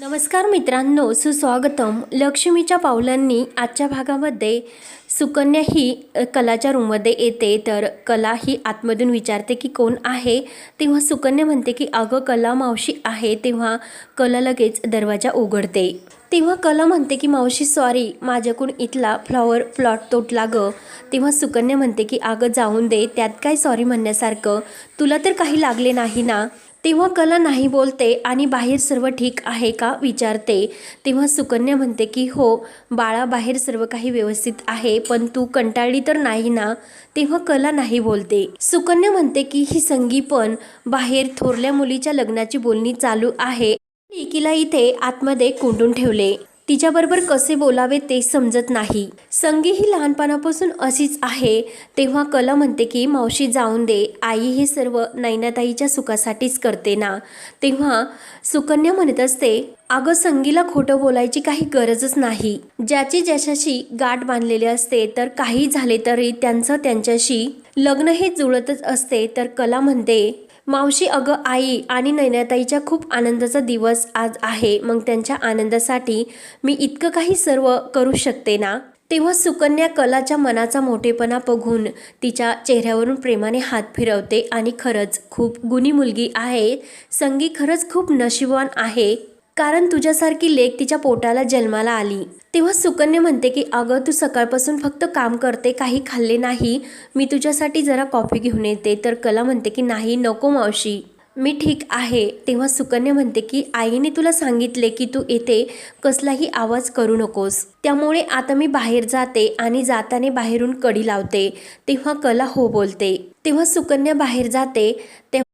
नमस्कार मित्रांनो सुस्वागतम. लक्ष्मीच्या पावलांनी आजच्या भागामध्ये सुकन्या ही कलाच्या रूममध्ये येते. तर कला ही आतमधून विचारते की कोण आहे? तेव्हा सुकन्या म्हणते की अगं कला मावशी आहे. तेव्हा कला लगेच दरवाजा उघडते. तेव्हा कला म्हणते की मावशी सॉरी माझ्याकडून इथला फ्लॉवर प्लॉट तोटला गं तेव्हा सुकन्या म्हणते की अगं जाऊन दे. त्यात काय सॉरी म्हणण्यासारखं? तुला तर काही लागले नाही ना? तेव्हा कला नाही बोलते आणि बाहेर सर्व ठीक आहे का विचारते. तेव्हा सुकन्या म्हणते की हो बाळा बाहेर सर्व काही व्यवस्थित आहे पण तू कंटाळली तर नाही ना? तेव्हा कला नाही बोलते. सुकन्या म्हणते की ही संगी पण बाहेर थोरल्या मुलीच्या लग्नाची बोलणी चालू आहे. एकीला इथे आतमध्ये कोंडून ठेवले. तिच्याबरोबर कसे बोलावे ते समजत नाही. संगी ही लहानपणापासून अशीच आहे. तेव्हा कला म्हणते की मावशी जाऊन दे. आई हे सर्व नैनाताईच्या सुखासाठीच करते ना. तेव्हा सुकन्या म्हणत असते अगं संगीला खोटं बोलायची काही गरजच नाही. ज्याची ज्याच्याशी गाठ बांधलेली असते तर काही झाले तरी त्यांचं त्यांच्याशी लग्न हे जुळतच असते. तर कला म्हणते मावशी अगं आई आणि नैनाताईच्या खूप आनंदाचा दिवस आज आहे. मग त्यांच्या आनंदासाठी मी इतकं काही सर्व करू शकते ना? तेव्हा सुकन्या कलाच्या मनाचा मोठेपणा बघून तिच्या चेहऱ्यावरून प्रेमाने हात फिरवते आणि खरंच खूप गुणी मुलगी आहे. संगी खरंच खूप नशिबवान आहे. कारण तुझ्यासारखी लेक तिच्या पोटाला जन्माला आली. तेव्हा सुकन्या म्हणते की अगं तू सकाळपासून फक्त काम करते काही खाल्ले नाही. मी तुझ्यासाठी जरा कॉफी घेऊन येते. तर कला म्हणते की नाही नको मावशी. मी ठीक आहे. तेव्हा सुकन्या म्हणते की आईने तुला सांगितले की तू येथे कसलाही आवाज करू नकोस. त्यामुळे आता मी बाहेर जाते आणि जाताना बाहेरून कडी लावते. तेव्हा कला हो बोलते. तेव्हा सुकन्या बाहेर जाते तेव्हा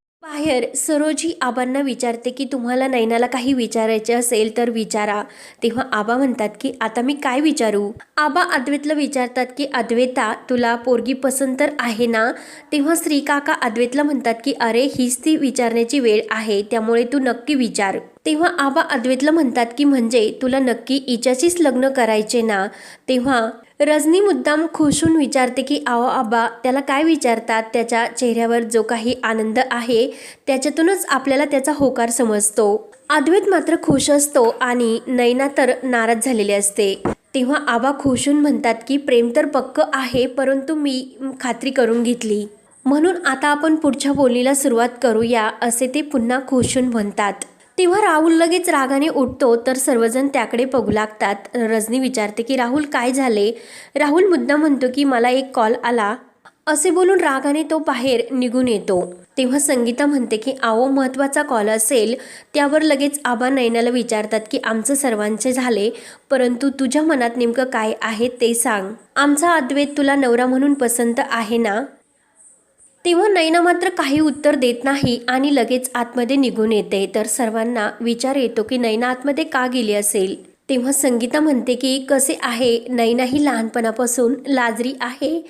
बाहेर सरोजी आबांना विचारते की तुम्हाला नैनाला काही विचारायचे असेल तर विचारा. तेव्हा आबा म्हणतात की आता मी काय विचारू? आबा अद्वैतला विचारतात की अद्वैता तुला पोरगी पसंत तर आहे ना? तेव्हा श्रीकाका अद्वैतला म्हणतात की अरे हीच ती विचारण्याची वेळ आहे त्यामुळे तू नक्की विचार. तेव्हा आबा अद्वैतला म्हणतात की म्हणजे तुला नक्की इच्याशीच लग्न करायचे ना? तेव्हा रजनी मुद्दाम खुशून विचारते की आहो आबा त्याला काय विचारतात? त्याच्या चेहऱ्यावर जो काही आनंद आहे त्याच्यातूनच आपल्याला त्याचा होकार समजतो. अद्वैत मात्र खुश असतो आणि नैना तर नाराज झालेली असते. तेव्हा आबा खुशून म्हणतात की प्रेम तर पक्क आहे परंतु मी खात्री करून घेतली. म्हणून आता आपण पुढच्या बोलीला सुरुवात करूया असे ते पुन्हा खुशून म्हणतात. तेव्हा राहुल लगेच रागाने उठतो तर सर्वजण त्याकडे बघू लागतात. रजनी विचारते की राहुल काय झाले? राहुल मुद्दा म्हणतो की मला एक कॉल आला. असे बोलून रागाने तो बाहेर निघून येतो. तेव्हा संगीता म्हणते की आओ महत्त्वाचा कॉल असेल. त्यावर लगेच आबा नैनाला विचारतात की आमचं सर्वांचे झाले परंतु तुझ्या मनात नेमकं काय आहे ते सांग. आमचा अद्वैत तुला नवरा म्हणून पसंत आहे ना? तेव्हा नैना मात्र काही उत्तर देत नाही आणि लगेच आतमध्ये निघून येते. तर सर्वांना विचार येतो की नैना आतमध्ये का गेली असेल? तेव्हा संगीता म्हणते की कसे आहे? नैना ही लहानपणापासून लाजरी आहे.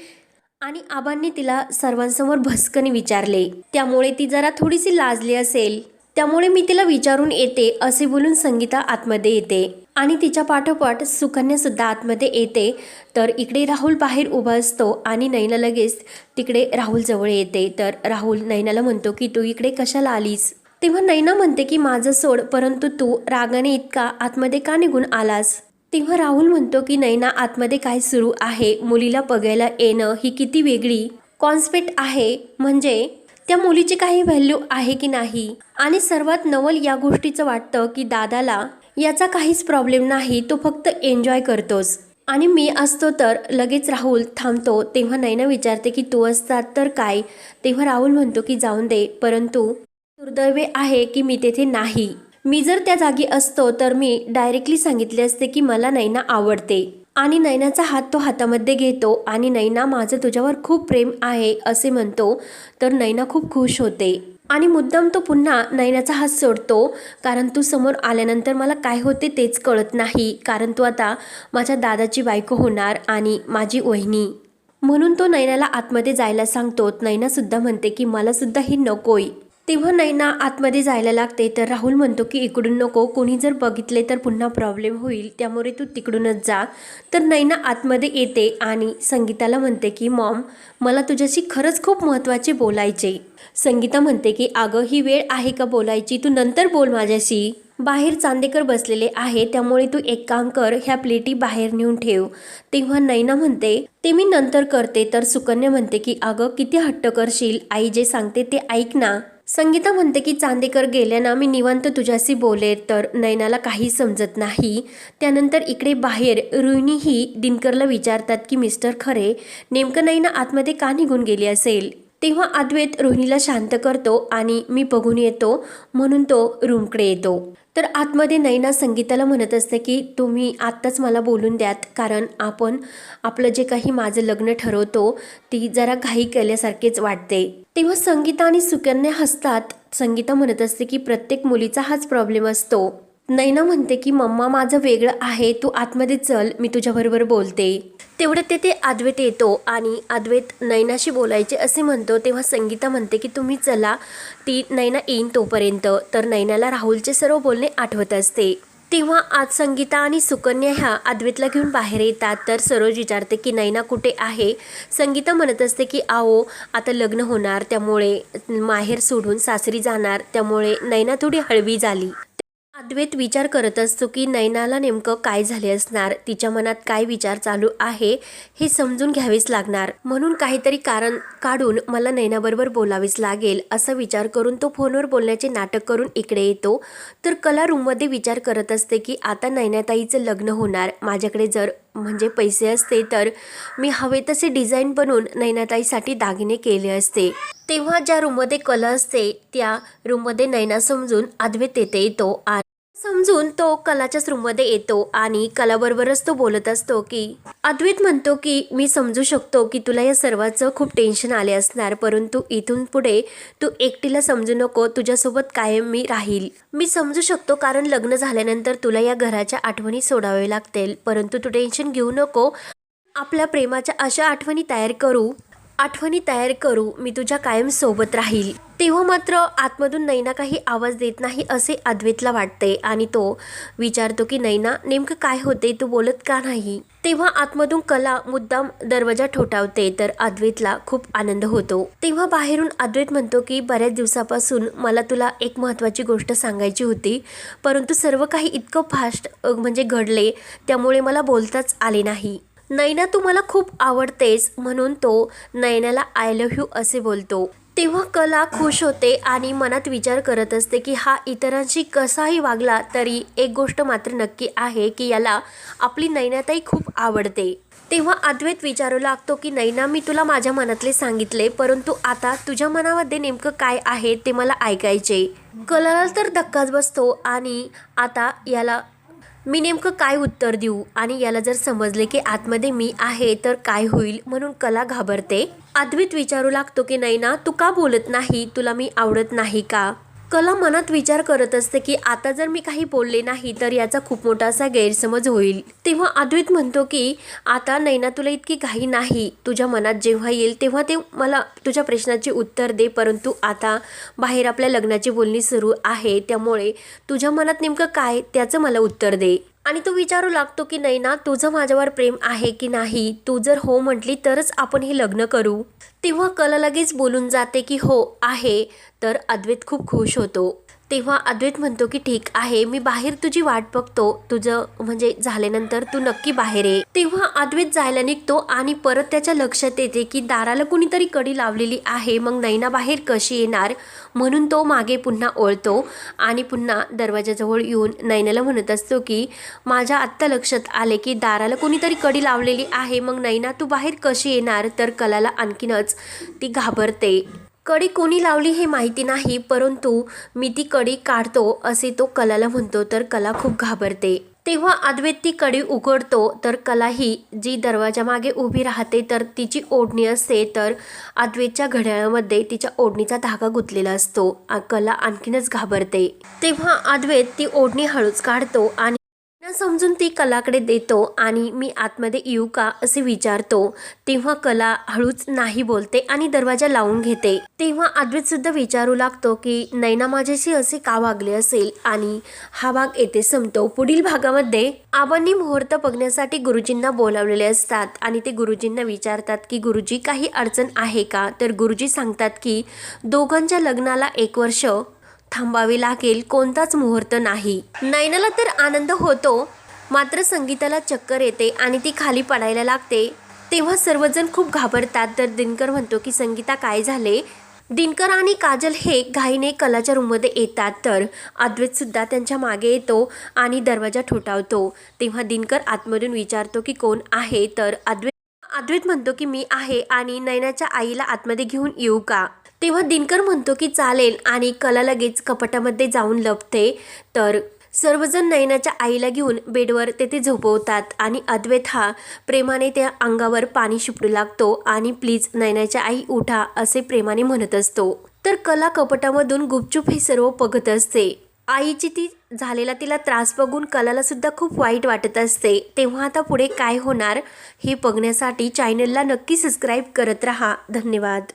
आणि आबांनी तिला सर्वांसमोर भस्कनी विचारले त्यामुळे ती जरा थोडीशी लाजली असेल. त्यामुळे मी तिला विचारून येते असे बोलून संगीता आतमध्ये येते. आणि तिच्या पाठोपाठ सुकन्या सुद्धा आतमध्ये येते. तर इकडे राहुल बाहेर उभा असतो आणि नैना लगेच तिकडे राहुल जवळ येते. तर राहुल नैनाला म्हणतो की तू इकडे कशाला आलीस? तेव्हा नैना म्हणते की माझं सोड परंतु तू रागाने इतका आतमध्ये का निघून आलास? तेव्हा राहुल म्हणतो की नैना आतमध्ये काय सुरू आहे? मुलीला बघायला येणं ही किती वेगळी कॉन्स्पेक्ट आहे. म्हणजे त्या मुलीची काही व्हॅल्यू आहे की नाही? आणि सर्वात नवल या गोष्टीचं वाटतं की दादाला याचा काहीच प्रॉब्लेम नाही तो फक्त एन्जॉय करतोच आणि मी असतो तर लगेच राहुल थांबतो तेव्हा नैना विचारते की तू असतात तर काय? तेव्हा राहुल म्हणतो की जाऊन दे परंतु दुर्दैवे आहे की मी तेथे नाही. मी जर त्या जागी असतो तर मी डायरेक्टली सांगितले असते की मला नैना आवडते. आणि नैनाचा हात तो हातामध्ये घेतो आणि नैना माझं तुझ्यावर खूप प्रेम आहे असे म्हणतो तर नैना खूप खुश होते. आणि मुद्दाम तो पुन्हा नैनाचा हात सोडतो कारण तू समोर आल्यानंतर मला काय होते तेच कळत नाही कारण तू आता माझ्या दादाची बायको होणार आणि माझी वहिनी. म्हणून तो नैनाला आतमध्ये जायला सांगतो. नयनासुद्धा म्हणते की मलासुद्धा ही नकोय. तेव्हा नैना आतमध्ये जायला लागते. तर राहुल म्हणतो की इकडून नको. कोणी जर बघितले तर पुन्हा प्रॉब्लेम होईल. त्यामुळे तू तिकडूनच जा. तर नैना आतमध्ये येते आणि संगीताला म्हणते की मॉम मला तुझ्याशी खरंच खूप महत्त्वाचे बोलायचे संगीता म्हणते की अगं ही वेळ आहे का बोलायची? तू नंतर बोल माझ्याशी. बाहेर चांदेकर बसलेले आहे. त्यामुळे तू एक काम कर ह्या प्लेटी बाहेर नेऊन ठेव. तेव्हा नैना म्हणते ते मी नंतर करते. तर सुकन्या म्हणते की अगं किती हट्ट करशील. आई जे सांगते ते ऐक ना. संगीता म्हणते की चांदेकर गेल्या ना मी निवांत तुझ्याशी बोले तर नयनाला काही समजत नाही. त्यानंतर इकडे बाहेर रुईनीही दिनकरला विचारतात की मिस्टर खरे नेमकं नयना आतमध्ये का निघून गेली असेल? तेव्हा अद्वैत रोहिणीला शांत करतो आणि मी बघून येतो म्हणून तो रूमकडे येतो. तर आतमध्ये नैना संगीताला म्हणत असते की तुम्ही आत्ताच मला बोलून द्यात कारण आपण आपलं जे काही माझं लग्न ठरवतो ती जरा घाई केल्यासारखेच वाटते. तेव्हा संगीता आणि सुकन्या हसतात. संगीता म्हणत असते की प्रत्येक मुलीचा हाच प्रॉब्लेम असतो. नैना म्हणते की मम्मा माझं वेगळं आहे तू आतमध्ये चल मी तुझ्याबरोबर बोलते. तेवढं तेथे अद्वैत येतो आणि अद्वैत नैनाशी बोलायचे असे म्हणतो तेव्हा संगीता म्हणते की तुम्ही चला ती नैना येईन तोपर्यंत. तर नैनाला राहुलचे सर्व बोलणे आठवत असते. तेव्हा आज संगीता आणि सुकन्या ह्या अद्वैतला घेऊन बाहेर येतात तर सरोज विचारते की नैना कुठे आहे? संगीता म्हणत असते की आओ आता लग्न होणार त्यामुळे माहेर सोडून सासरी जाणार त्यामुळे नैना थोडी हळवी झाली. अद्वैत विचार करत असतो की नैनाला नेमकं काय झाले असणार? तिच्या मनात काय विचार चालू आहे हे समजून घ्यावेच लागणार. म्हणून काहीतरी कारण काढून मला नैनाबरोबर बोलावेच लागेल असा विचार करून तो फोनवर बोलण्याचे नाटक करून इकडे येतो. तर कला रूममध्ये विचार करत असते की आता नैनाताईचं लग्न होणार. माझ्याकडे जर म्हणजे पैसे असते तर मी हवे तसे डिझाईन बनवून नैनाताईसाठी दागिने केले असते. तेव्हा ज्या रूममध्ये कला असते त्या रूममध्ये नैना समजून अद्वैत येते येतो. समजून तो कलाच्याच रूममध्ये येतो आणि कलाबरोबरच तो बोलत असतो की अद्वैत म्हणतो की मी समजू शकतो की तुला या सर्वाचं खूप टेन्शन आले असणार परंतु इथून पुढे तू एकटीला समजू नको तुझ्यासोबत कायम मी राहील. मी समजू शकतो कारण लग्न झाल्यानंतर तुला या घराच्या आठवणी सोडावे लागतील परंतु तू टेन्शन घेऊ नको. आपल्या प्रेमाच्या अशा आठवणी तयार करू. आठवणी तयार करू मी तुझ्या कायम सोबत राहील. तेव्हा मात्र आतमधून नैना काही आवाज देत नाही असे अद्वैतला वाटते आणि तो विचारतो की नैना नेमकं काय होते तू बोलत का नाही? तेव्हा आतमधून कला मुद्दाम दरवाजा ठोठावते तर अद्वैतला खूप आनंद होतो. तेव्हा बाहेरून अद्वैत म्हणतो की बऱ्याच दिवसापासून मला तुला एक महत्त्वाची गोष्ट सांगायची होती परंतु सर्व काही इतकं फास्ट म्हणजे घडले त्यामुळे मला बोलताच आले नाही. नैना तू मला खूप आवडतेस म्हणून तो नैनाला आय लव्ह यू असे बोलतो. तेव्हा कला खुश होते आणि मनात विचार करत असते की हा इतरांशी कसाही वागला तरी एक गोष्ट मात्र नक्की आहे की याला आपली नैनाताई खूप आवडते. तेव्हा अद्वैत विचारू लागतो की नैना मी तुला माझ्या मनातले सांगितले परंतु आता तुझ्या मनामध्ये नेमकं काय आहे ते मला ऐकायचे. कलाला तर धक्काच बसतो आणि आता याला मी नेमकं काय उत्तर देऊ? आणि याला जर समजले की आतमध्ये मी आहे तर काय होईल? म्हणून कला घाबरते. अद्वित विचारू लागतो की नाही ना तू का बोलत नाही? तुला मी आवडत नाही का? कला मनात विचार करत असते की आता जर मी काही बोलले नाही तर याचा खूप मोठा असा गैरसमज होईल. तेव्हा अद्वैत म्हणतो की आता नैना तुला इतकी घाई नाही. तुझ्या मनात जेव्हा येईल तेव्हा ते मला तुझ्या प्रश्नाचे उत्तर दे. परंतु आता बाहेर आपल्या लग्नाची बोलणी सुरू आहे. त्यामुळे तुझ्या मनात नेमकं काय त्याचं मला उत्तर दे. आणि तो विचारू लागतो की नैना तुझं माझ्यावर प्रेम आहे की नाही? तू जर हो म्हटली तरच आपण हे लग्न करू. तेव्हा कला लगेच बोलून जाते की हो आहे. तर अद्वैत खूप खुश होतो. तेव्हा अद्वैत म्हणतो की ठीक आहे मी बाहेर तुझी वाट बघतो. तुझं म्हणजे झाल्यानंतर तू नक्की बाहेर ये. तेव्हा अद्वैत जायला निघतो आणि परत त्याच्या लक्षात येते की दाराला कुणीतरी कडी लावलेली आहे. मग नैना बाहेर कशी येणार? म्हणून तो मागे पुन्हा ओळतो आणि पुन्हा दरवाजाजवळ येऊन नैनाला म्हणत असतो की माझ्या आत्ता लक्षात आले की दाराला कोणीतरी कडी लावलेली आहे. मग नैना तू बाहेर कशी येणार? तर कलाला आणखीनच ती घाबरते. कडी कोणी लावली हे माहिती नाही परंतु मी ती कडी काढतो असे तो कलाला म्हणतो तर कला खूप घाबरते. तेव्हा अद्वैत ती कडी उघडतो तर कला ही जी दरवाजामागे उभी राहते तर तिची ओढणी असते तर अद्वैतच्या घड्याळामध्ये तिच्या ओढणीचा धागा गुंतलेला असतो. कला आणखीनच घाबरते. तेव्हा अद्वैत ती ओढणी हळूच काढतो आणि समजून ती कलाकडे देतो आणि मी आतमध्ये येऊ का असे विचारतो. तेव्हा कला हळूच नाही बोलते आणि दरवाजा लावून घेते. तेव्हा अद्वैत सुद्धा विचारू लागतो की नैना माझ्याशी असे का वागले असेल? आणि हा भाग येथे संपतो. पुढील भागामध्ये आबांनी मुहूर्त बघण्यासाठी गुरुजींना बोलावलेले असतात आणि ते गुरुजींना विचारतात की गुरुजी काही अडचण आहे का? तर गुरुजी सांगतात की दोघांच्या लग्नाला एक वर्ष थांबावे लागेल कोणताच मुहूर्त नाही. नयनाला तर आनंद होतो मात्र संगीताला चक्कर येते आणि ती खाली पडायला लागते. तेव्हा सर्वजण खूप घाबरतात. तर दिनकर म्हणतो की संगीता काय झाले? दिनकर आणि काजल हे घाईने कलाच्या रूममध्ये येतात. तर अद्वैतसुद्धा त्यांच्या मागे येतो आणि दरवाजा ठोठावतो. तेव्हा दिनकर आतमधून विचारतो की कोण आहे? तर अद्वैत अद्वैत म्हणतो की मी आहे आणि नयनाच्या आईला आतमध्ये घेऊन येऊ का? तेव्हा दिनकर म्हणतो की चालेल आणि कला लगेच कपाटामध्ये जाऊन लपते. तर सर्वजण नयनाच्या आईला घेऊन बेडवर तेथे झोपवतात आणि अद्वैत हा प्रेमाने त्या अंगावर पाणी शिपडू लागतो आणि प्लीज नयनाच्या आई उठा असे प्रेमाने म्हणत असतो. तर कला कपटामधून गुपचूप हे सर्व बघत असते. आईची ती झालेला तिला त्रास बघून कलाला सुद्धा खूप वाईट वाटत असते. तेव्हा आता पुढे काय होणार हे बघण्यासाठी चॅनलला नक्की सबस्क्राईब करत राहा. धन्यवाद.